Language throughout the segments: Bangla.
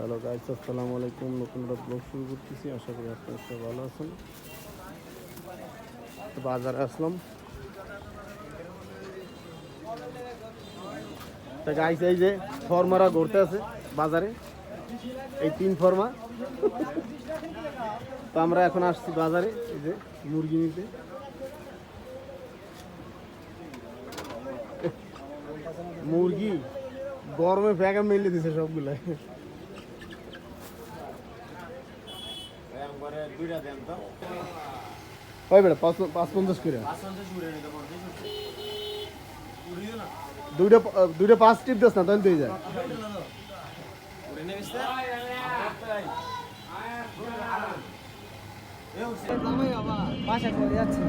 হ্যালো গাইস আসসালামু আলাইকুম। নতুন একটা ব্লগ শুরু করতেছি। আশা করি আপনারা সবাই ভালো আছেন। তো বাজারে আসলাম। তা গাইস এই যে ফর্মারা ঘুরতে আছে বাজারে। এই তিন ফর্মা। তো আমরা এখন আসছি বাজারে, এই যে মুরগি নিতে। মুরগি গরমে ফ্যাকা মেলে দিছে সবগুলা ওই বেটা পাঁচ পাঁচ পঞ্চাশ করে দুইটা দুইটা পাঁচ টিপ দাস না তাহলে দিয়ে যায়। বাসা করে যাচ্ছে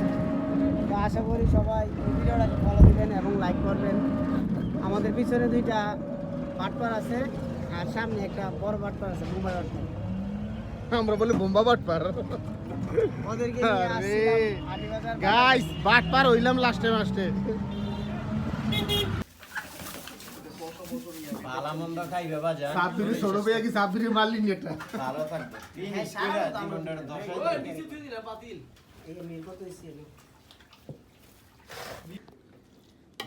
তো আশা করি সবাই ভিডিওটাকে ফলো দিবেন এবং লাইক করবেন। আমাদের পিছনে দুইটা বাটপার আছে আর সামনে একটা বড় বাটপার আছে মুম্বাই বাটপার। আমরা বলি বোম্বা বাট পার ওদেরকে নিয়ে আরে। আসছিলাম আটিবাজার গাইস বাট পার হইলাম লাস্টে লাস্টে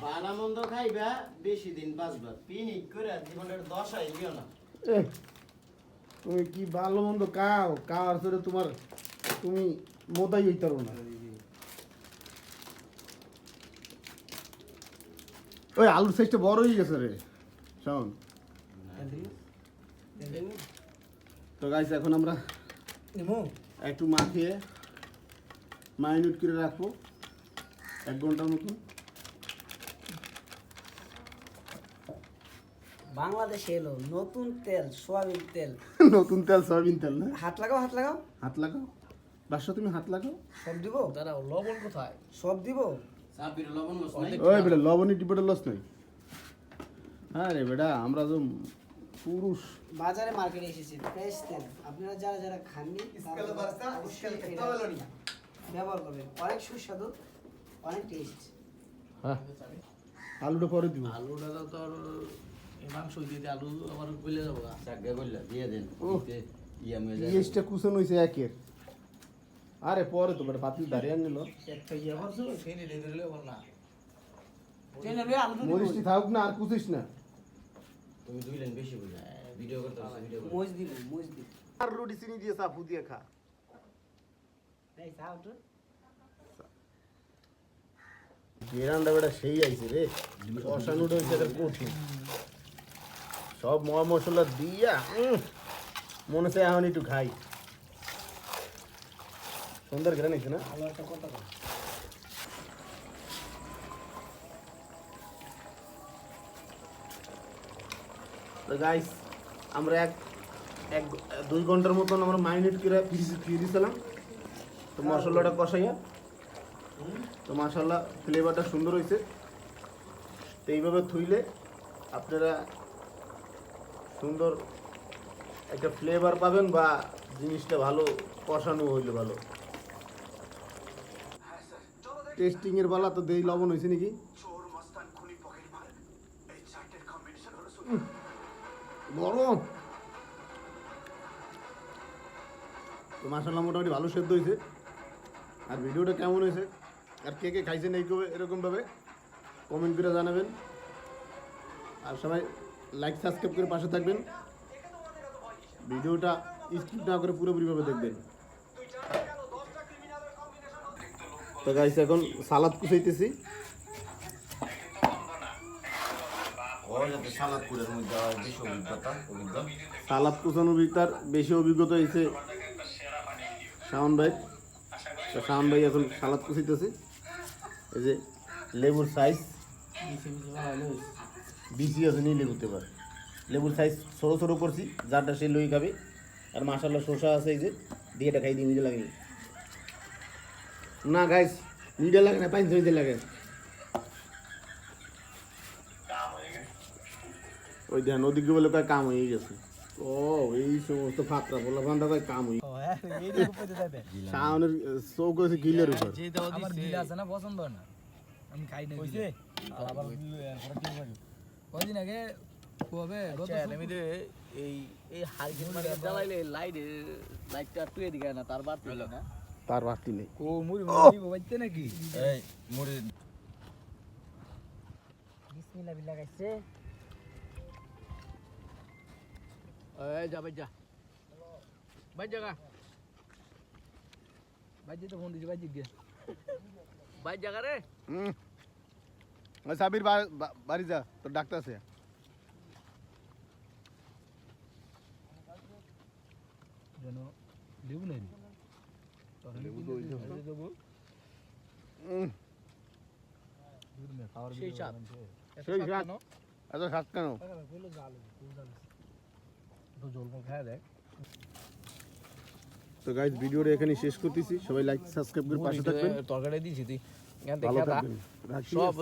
ভালো মন্দ খাইবে বেশি দিন বাঁচবা। পিনিক করে জীবনের দশাই গিয়ে না। তুমি কি ভালো মন্দ কাও? কাওয়ার পরে তোমার তুমি মোদাই হইতে পারো না। ওই আলুর সাইজটা বড় হয়ে গেছে রে। শোন। তো গাইস এখন আমরা একটু মাখিয়ে মাইনিট করে রাখব। এক ঘণ্টার মতন। বাংলাদেশে এলো নতুন তেল সোয়াবিন তেল। নতুন তেল সয়াবিন তেল না? হাত লাগাও হাত লাগাও। হাত লাগাও? বাসা তুমি হাত লাগাও? সব দিব? দাঁড়াও লবণ কোথায়? সব দিব? ওই বেটা লবণী টিপেটা লস নাই? হ্যাঁ রে বেটা আমরা তো পুরুষ। বাজারে মার্কেটে এসেছি ফ্রেশ তেল। আপনারা যারা যারা খাননি ব্যবহার করবেন। অনেক সুস্বাদু অনেক টেস্ট হ্যাঁ। আলুটা পরে দিব। আলুটা তো তোর মাংস দিয়ে আলু গলে যাব। চাকরি দিয়ে দেন। ইয়া যায় একের। আরে পরে তো পাতিল দাঁড়িয়ে নিল একটা ইয়ে করছ সেই দিলে বল না মরিচটি থাকুক না আর কুচিস না। তুমি বেশি বুঝা ভিডিও করতে ভিডিও মোজ মোজ আর রুটি চিনি দিয়ে সাফু দিয়ে খা। এই তো। গেরানটা বেটা সেই আইছে রে। অসানুটা হয়েছে কঠিন। সব মহা মশলা দিয়া মনে হচ্ছে এখন একটু খাই। সুন্দর গেরান হয়েছে না? তো গাইস আমরা এক এক দুই ঘণ্টার মতন আমরা মাইনেট করে ফিরে ফিরে দিয়েছিলাম তো মশলাটা কষাইয়া তো মাশাল্লাহ ফ্লেভারটা সুন্দর হয়েছে তো এইভাবে থুইলে আপনারা সুন্দর একটা ফ্লেভার পাবেন বা জিনিসটা ভালো, কষানো হইলে ভালো। টেস্টিংয়ের বেলা তো দেই লবণ হয়েছে নাকি? গরম! তো মাসাল্লাহ মোটামুটি ভালো সেদ্ধ হয়েছে আর ভিডিওটা কেমন হয়েছে আর কে কে খাইছেন এই এরকমভাবে কমেন্ট করে জানাবেন। আর সবাই লাইক সাবস্ক্রাইব করে পাশে থাকবেন। ভিডিওটা স্কিপ না করে পুরোপুরিভাবে দেখবেন। তো গাইছে এখন সালাদ কুচাইতেছি। সালাদ কুচানোর ভিতর বেশি অভিজ্ঞতা হয়েছে শাওন ভাই। তো শাওন ভাই এখন সালাদ কুচাইতেছে। এই যে লেবুর সাইজ বিসি আছে নিয়ে লেবুতে পারে লেবুর সাইজ ছোটো ছোটো করছি যারটা সে লই খাবে। আর মাসাল্লাহ শসা আছে এই যে দিয়ে এটা খাই দিয়ে নিজে লাগে না গাইস নিজে লাগে না পাইন ধরিতে লাগে। ওই ধ্যান ওদিকে বলে কয় কাম হয়ে গেছে। ও এই সমস্ত ফাতরা বলা বান্ধা কয় কাম হয়ে শাওনের চৌক হয়েছে গিলের উপর। আমার আছে না পছন্দ না। আমি খাই না কয়দিন আগে কবে আচ্ছা এমনিতে এই এই হারিকেন মার্কেট জ্বালাইলে লাইট লাইটটা টুয়ে দিকে না তার বাদ দিলে না? তার বাড়তি নেই। ও মুড়ি মুড়ি বাজতে নাকি? এই মুড়ি। বিসমিল্লাহ বিল্লাহ গাইছে। এই যা ভাই যা। ভাই জায়গা বাজে তো ফোন দিছি বাজে গিয়ে ভাই জায়গা রে। হুম সাবির বা- বা- বাড়ি যা তোর ডাক্তার আছে? লেবু নাই। এত স্বাদ কেন? তো গাইজ ভিডিওটা এখানে শেষ করতেছি। সবাই লাইক সাবস্ক্রাইব করে পাশে থাকবেন। তরকারি দিয়েছি তুই। থাকবেন। রাখি সব